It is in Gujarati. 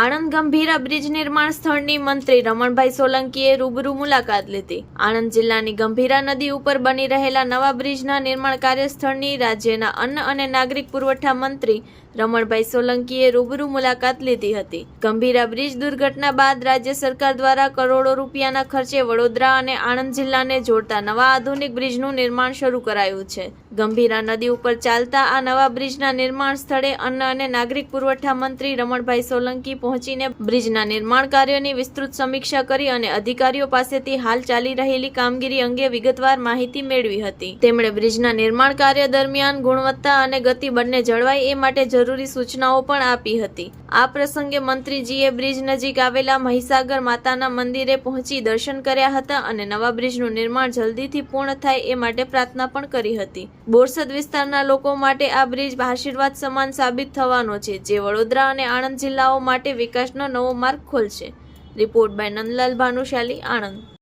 આણંદ ગંભીરા બ્રિજ નિર્માણ સ્થળની મંત્રી રમણભાઈ સોલંકીએ રૂબરૂ મુલાકાત લીધી. આણંદ જિલ્લાની ગંભીરા નદી ઉપર બની રહેલા નવા બ્રિજના નિર્માણ કાર્યસ્થળની રાજ્યના અન્ન અને નાગરિક પુરવઠા મંત્રી રમણભાઈ સોલંકીએ રૂબરૂ મુલાકાત લીધી હતી. ગંભીરા બ્રિજ દુર્ઘટના બાદ રાજ્ય સરકાર દ્વારા કરોડો રૂપિયાના ખર્ચે વડોદરા અને આણંદ જિલ્લાને જોડતા નવા આધુનિક બ્રિજનું નિર્માણ શરૂ કરાયું છે. ગંભીરા નદી ઉપર ચાલતા આ નવા બ્રિજના નિર્માણ સ્થળે અન્ન અને નાગરિક પુરવઠા મંત્રી રમણભાઈ સોલંકી પહોંચીને બ્રિજના નિર્માણ કાર્યોની વિસ્તૃત સમીક્ષા કરી અને અધિકારીઓ પાસેથી હાલ ચાલી રહેલી કામગીરી અંગે વિગતવાર માહિતી મેળવી હતી. તેમણે બ્રિજના નિર્માણ કાર્ય દરમિયાન ગુણવત્તા અને ગતિ બંને જળવાય એ માટે જરૂરી સૂચનાઓ પણ આપી હતી. આ પ્રસંગે મંત્રીજીએ બ્રિજ નજીક આવેલા મહીસાગર માતાના મંદિરે પહોંચી દર્શન કર્યા હતા અને નવા બ્રિજનું નિર્માણ જલ્દીથી પૂર્ણ થાય એ માટે પ્રાર્થના પણ કરી હતી. બોરસદ વિસ્તારના લોકો માટે આ બ્રિજ આશીર્વાદ સમાન સાબિત થવાનો છે, જે વડોદરા અને આણંદ જિલ્લાઓ માટે વિકાસનો નવો માર્ગ ખોલશે. Report by Nandlal Bhanushali Anand.